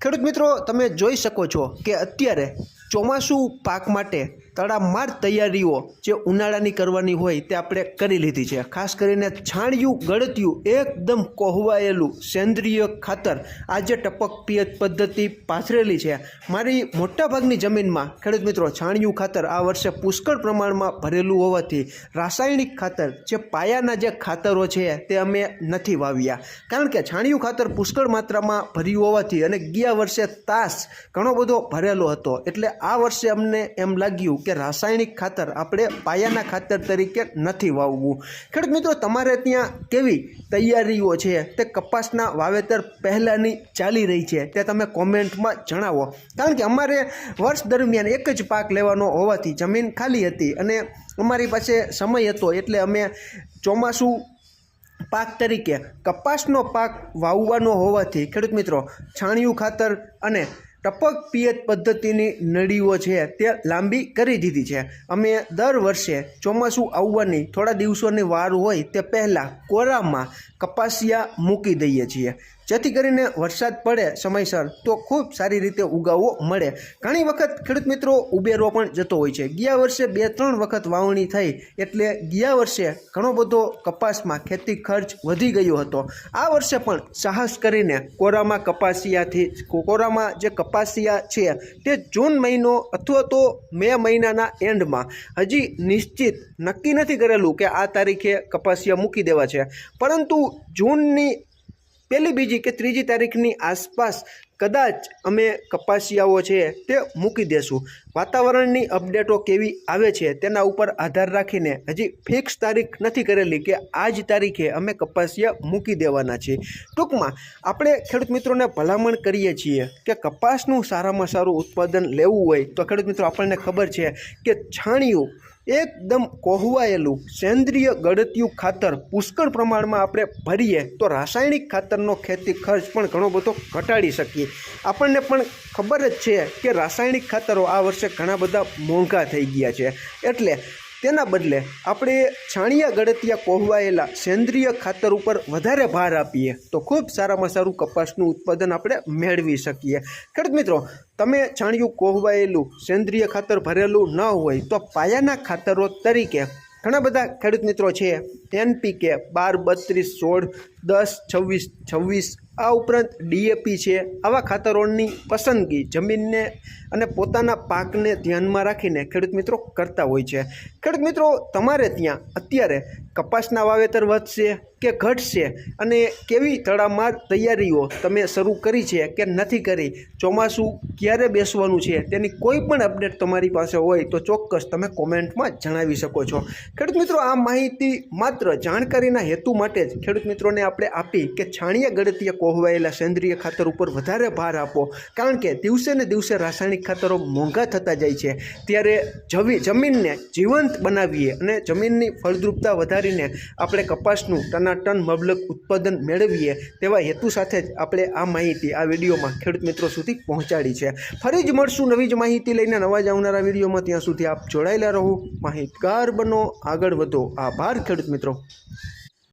ખેડૂત મિત્રો તમે જોઈ શકો છો કે અત્યારે ચોમાસું પાક માટે તડામાર તૈયારીઓ જે ઉનાળાની કરવાની હોય તે આપણે કરી લીધી છે. ખાસ કરીને છાણિયું ગળતિયું એકદમ કોહવાયેલું સેન્દ્રિય ખાતર આ જે ટપક પિયત પદ્ધતિ પાથરેલી છે. મારી મોટાભાગની જમીનમાં, ખેડૂત મિત્રો, છાણિયું ખાતર આ વર્ષે પુષ્કળ પ્રમાણમાં ભરેલું હોવાથી રાસાયણિક ખાતર જે પાયાના જે ખાતરો છે તે અમે નથી વાવ્યા. કારણ કે છાણિયું ખાતર પુષ્કળ માત્રામાં ભર્યું હોવાથી અને ગયા વર્ષે તાસ ઘણો બધો ભરેલો હતો. એટલે આ વર્ષે અમને એમ લાગ્યું કે રાસાયણિક ખાતર આપણે પાયાના ખાતર તરીકે નથી વાવવું. ખેડૂત મિત્રો, તમારે ત્યાં કેવી તૈયારીઓ છે? તે કપાસના વાવેતર પહેલાંની ચાલી રહી છે. તે તમે કોમેન્ટમાં જણાવો. કારણ કે અમારે વર્ષ દરમિયાન એક જ પાક લેવાનો હોવાથી જમીન ખાલી હતી અને અમારી પાસે સમય હતો એટલે અમે ચોમાસું પાક તરીકે કપાસનો પાક વાવવાનો હોવાથી ખેડૂત મિત્રો, છાણિયું ખાતર અને ટપક પિયત પદ્ધતિની નળીઓ છે તે લાંબી કરી દીધી છે. અમે દર વર્ષે ચોમાસું આવવાની થોડા દિવસોની વાર હોય તે પહેલાં કોરામાં કપાસિયા મૂકી દઈએ છીએ. જેથી કરીને વરસાદ પડે સમયસર, તો ખૂબ સારી રીતે ઉગાવો મળે. ઘણી વખત ખેડૂત મિત્રો ઉબેરો પણ જતો હોય છે. ગયા વર્ષે બે ત્રણ વખત વાવણી થઈ એટલે ગયા વર્ષે ઘણો બધો કપાસમાં ખેતી ખર્ચ વધી ગયો હતો. આ વર્ષે પણ સાહસ કરીને કોરામાં કપાસિયાથી, કોરામાં જે કપાસિયા છે તે જૂન મહિનો અથવા તો મે મહિનાના એન્ડમાં. હજી નિશ્ચિત નક્કી નથી કરેલું કે આ તારીખે કપાસિયા મૂકી દેવા છે. પરંતુ જૂનની પહેલી બીજી કે ત્રીજી તારીખની આસપાસ કદાચ અમે કપાસિયાઓ છે તે મૂકી દેશું. વાતાવરણની અપડેટો કેવી આવે છે તેના ઉપર આધાર રાખીને હજી ફિક્સ તારીખ નથી કરેલી કે આ જ તારીખે અમે કપાસિયા મૂકી દેવાના છીએ ટૂંકમાં, આપણે ખેડૂત મિત્રોને ભલામણ કરીએ છીએ કે કપાસનું સારામાં સારું ઉત્પાદન લેવું હોય તો ખેડૂત મિત્રો, આપણને ખબર છે કે છાણિયું એકદમ કોહવાયેલું સેન્દ્રિય ગળતિયું ખાતર પુષ્કળ પ્રમાણમાં આપણે ભરીએ તો રાસાયણિક ખાતરનો ખેતી ખર્ચ પણ ઘણો બધો ઘટાડી શકીએ. આપણને પણ ખબર જ છે કે રાસાયણિક ખાતરો આ વર્ષે ઘણા બધા મોંઘા થઈ ગયા છે. એટલે તેના બદલે આપણે છાણિયા ગળતિયા કોહવાયેલા સેન્દ્રિય ખાતર ઉપર વધારે ભાર આપીએ તો ખૂબ સારામાં સારું કપાસનું ઉત્પાદન આપણે મેળવી શકીએ. ખેડૂત મિત્રો, તમે છાણિયું કોહવાયેલું, સેન્દ્રિય ખાતર ભરેલું ન હોય તો પાયાના ખાતરો તરીકે ઘણા બધા ખેડૂત મિત્રો છે. એનપીકે બાર, બત્રીસ, સોળ દસ, છવ્વીસ છવ્વીસ, આ ઉપરાંત ડીએપી છે. આવા ખાતરોની પસંદગી જમીનને અને પોતાના પાકને ધ્યાનમાં રાખીને ખેડૂત મિત્રો કરતા હોય છે. ખેડૂત મિત્રો, તમારે ત્યાં અત્યારે કપાસના વાવેતર વધશે કે ઘટશે? અને કેવી તડામાર તૈયારીઓ તમે શરૂ કરી છે કે નથી કરી? ચોમાસું ક્યારે બેસવાનું છે? તેની કોઈ પણ અપડેટ તમારી પાસે હોય તો ચોક્કસ તમે કોમેન્ટમાં જણાવી શકો છો. ખેડૂત મિત્રો, આ માહિતી માત્ર જાણકારીના હેતુ માટે જ ખેડૂત મિત્રોને આપણે આપી કે છાણિયા ગળતિયા કોહવાયેલા સેન્દ્રિય ખાતર ઉપર વધારે ભાર આપો. કારણ કે દિવસે ને દિવસે રાસાયણિક ખાતરો મોંઘા થતા જાય છે. ત્યારે જવી, જમીનને જીવંત બનાવીએ અને જમીનની ફળદ્રુપતા વધારીને આપણે કપાસનું ટનાટન મબલક ઉત્પાદન મેળવીએ તેવા હેતુ સાથે જ આપણે આ માહિતી આ વિડીયોમાં ખેડૂત મિત્રો સુધી પહોંચાડી છે. ફરી જ મળશું નવી જ માહિતી લઈને નવા જ આવનારા વિડીયોમાં. ત્યાં સુધી આપ જોડાયેલા રહો. માહિતગાર બનો. આગળ વધો. આભાર ખેડૂત મિત્રો.